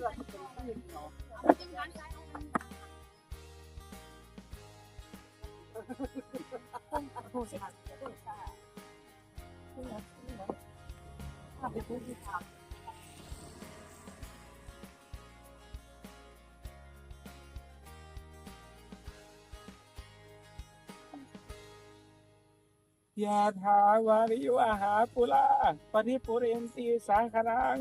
พูดสิคะไปพูดสิคะยาถาวาริวหาปุราปริปุเรนตีสังขรัง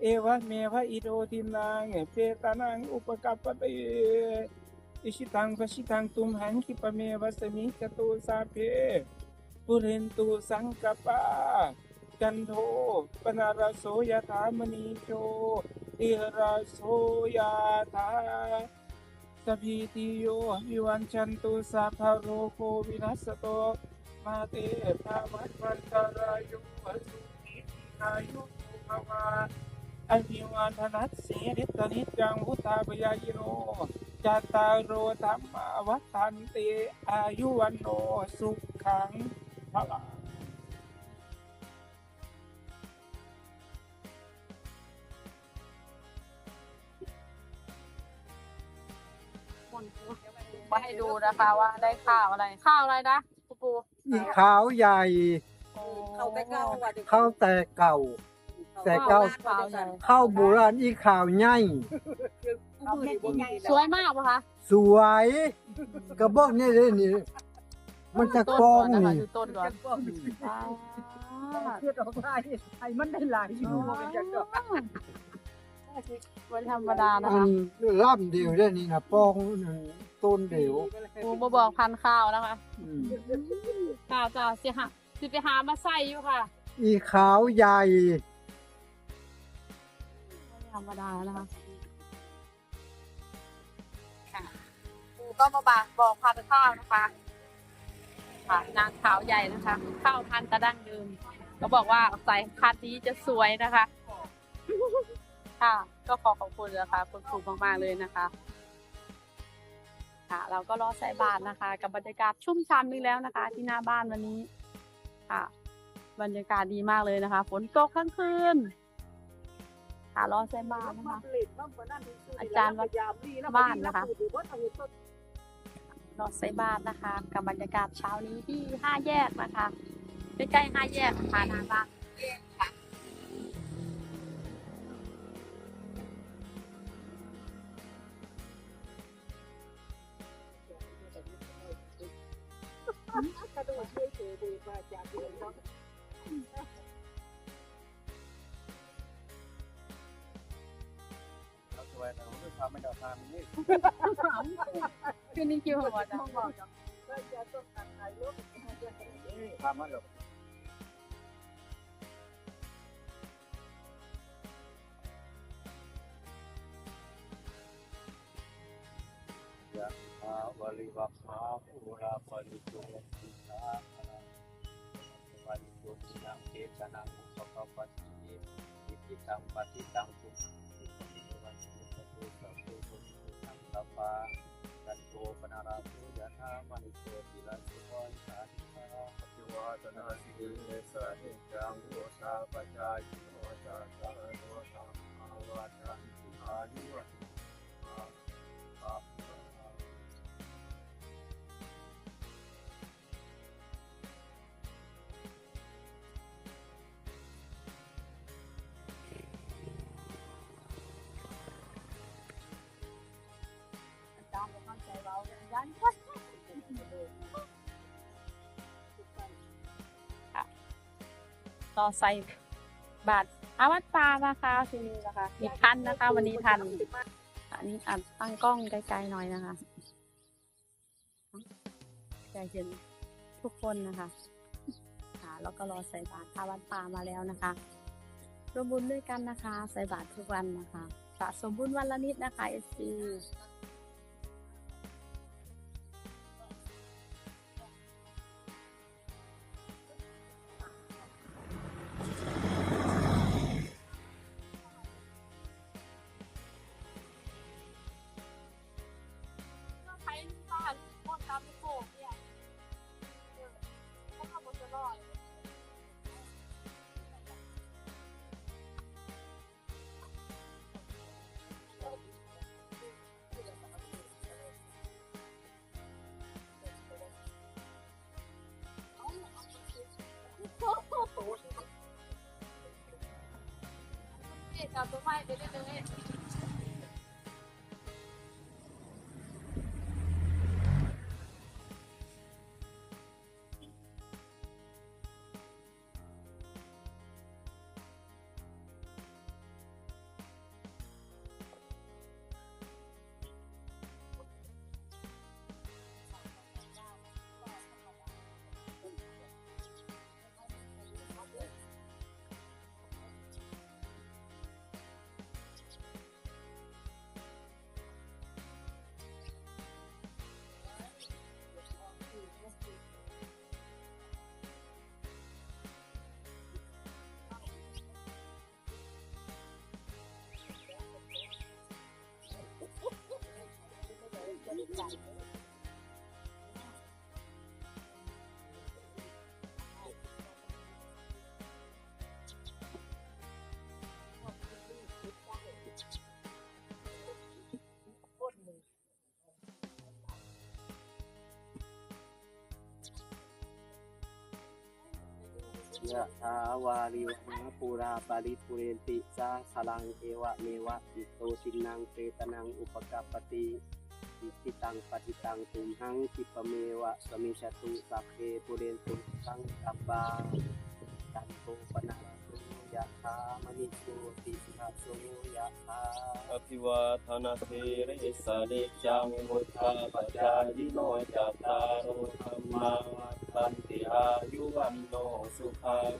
เอวะเมวะอิโดทินังเปตานังอุปกัปปติอิชิตังปชิตังตุมหังคิปะเมวะสมิจตุสาเพปุเรนตุสังกปปาจันโทปนารโสยถามณีโชติราโสยถาสพพีติโยวิวันชันตุสัพพะโรโควินัสโตมาเตภาวัตวันตรายโยสุขีอายุสุภวา อภิวาทนัสสีริตนิจจังวุธาปยายโนจัตตารโรธรรมาวัฏันติอายุวันโนสุขังพลังมาให้ดูนะคะว่าได้ข้าวอะไรข้าวอะไรนะปูปูอีขาวใหญ่ เขาแต่เก่าว่าเดี๋ยวข้าวแต่เก่า แต่เก่าข้าวใหญ่ข้าโบราณอีขาวใหญ่สวยมากปะคะสวยกระบอกนี่เลยนี่ มันจะกองนี่ต้นก่อนก็มีอ่าเพื่อออกได้ไอ้มันได้หลายอยู่มันจะก็วันธรรมดานะคะล่ำเดียวได้นี่นะปองต้นเดียวปูมาบอกพันข้าวนะคะข้าวจะเสียหาสิไปหามาใส่อยู่ค่ะ อีขาวใหญ่ ธรรมดานะคะค่ะปูก็มาบอกบอกพันธุ์ข้าวนะคะค่ะนางขาวใหญ่นะคะข้าวพันธุ์ตะดั้งเดิมก็บอกว่าใส่พันธุ์นี้จะสวยนะคะ ค่ะก็ขอขอบคุณนะคะคุณครูมากๆเลยนะคะค่ะ เราก็รอใส่บาทนะคะ กับบรรยากาศชุ่มฉ่ำอีกแล้วนะคะ ที่หน้าบ้านวันนี้ค่ะ บรรยากาศดีมากเลยนะคะ ฝนตกทั้งคืน ค่ะรอใส่บาทนะคะ อาจารย์วัดบ้านนะคะรอใส่บาทนะคะ กับบรรยากาศเช้านี้ที่ห้าแยกนะคะใกล้ๆห้าแยกนะคะหน้าบ้านค่ะกระโดดช่วยเฉยดีกว่าจากเดิมเน สวยแต่เราไม่ทำไม่ได้ทำนี่คือนี่คิวหัวจ้ะ สตุสัพพุทุสังสัพพะกันโตปนาราภูยะธ ต่อใส่บาทอาวัดปลานะคะทีนี้นะคะมีทันนะคะ วันนี้ทัน อันนี้อัดตั้งกล้องไกลๆหน่อยนะคะจะเห็นทุกคนนะคะค่ะแล้วก็รอใส่บาตรอาวัดป่ามาแล้วนะคะร่วมบุญด้วยกันนะคะ ใส่บาตรทุกวันนะคะสะสมบุญวันละนิดนะคะเอซี นี่จับตัวไม้ไยะถาวาริวหาปูราปาริปุเรนติสาสลังเอวะเมวะอิโตทินังเปตนังอุปกัปปติอิทิตังปฏิตังตุมหังคิปเมวะสมิชตุสัพเพปุเรนตุสังกัปปาจันโทปนะโสยะถามณิโชติสัพโสยะถาอภิวาทนาสิริสานิจังมุทธาปัจจายิโนจัตตารุธรรมา อายุวันโนสุขัง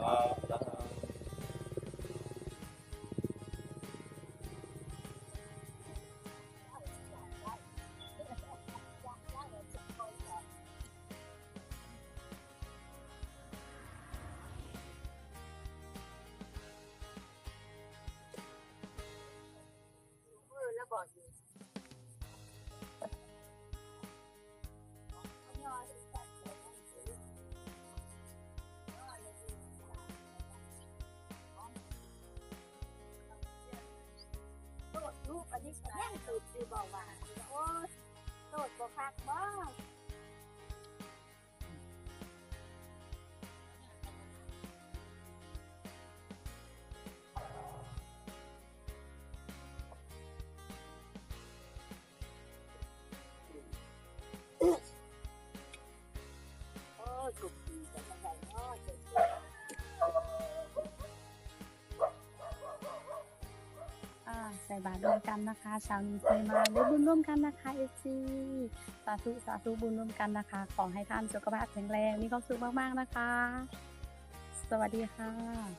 อาลัง บาตรร่วมกันนะคะชาวนี้เคยมาได้บุญร่วมกันนะคะเอซีสาธุสาธุบุญร่วมกันนะคะ ขอให้ท่านสุขภาพแข็งแรงมีความสุขมากๆนะคะ สวัสดีค่ะ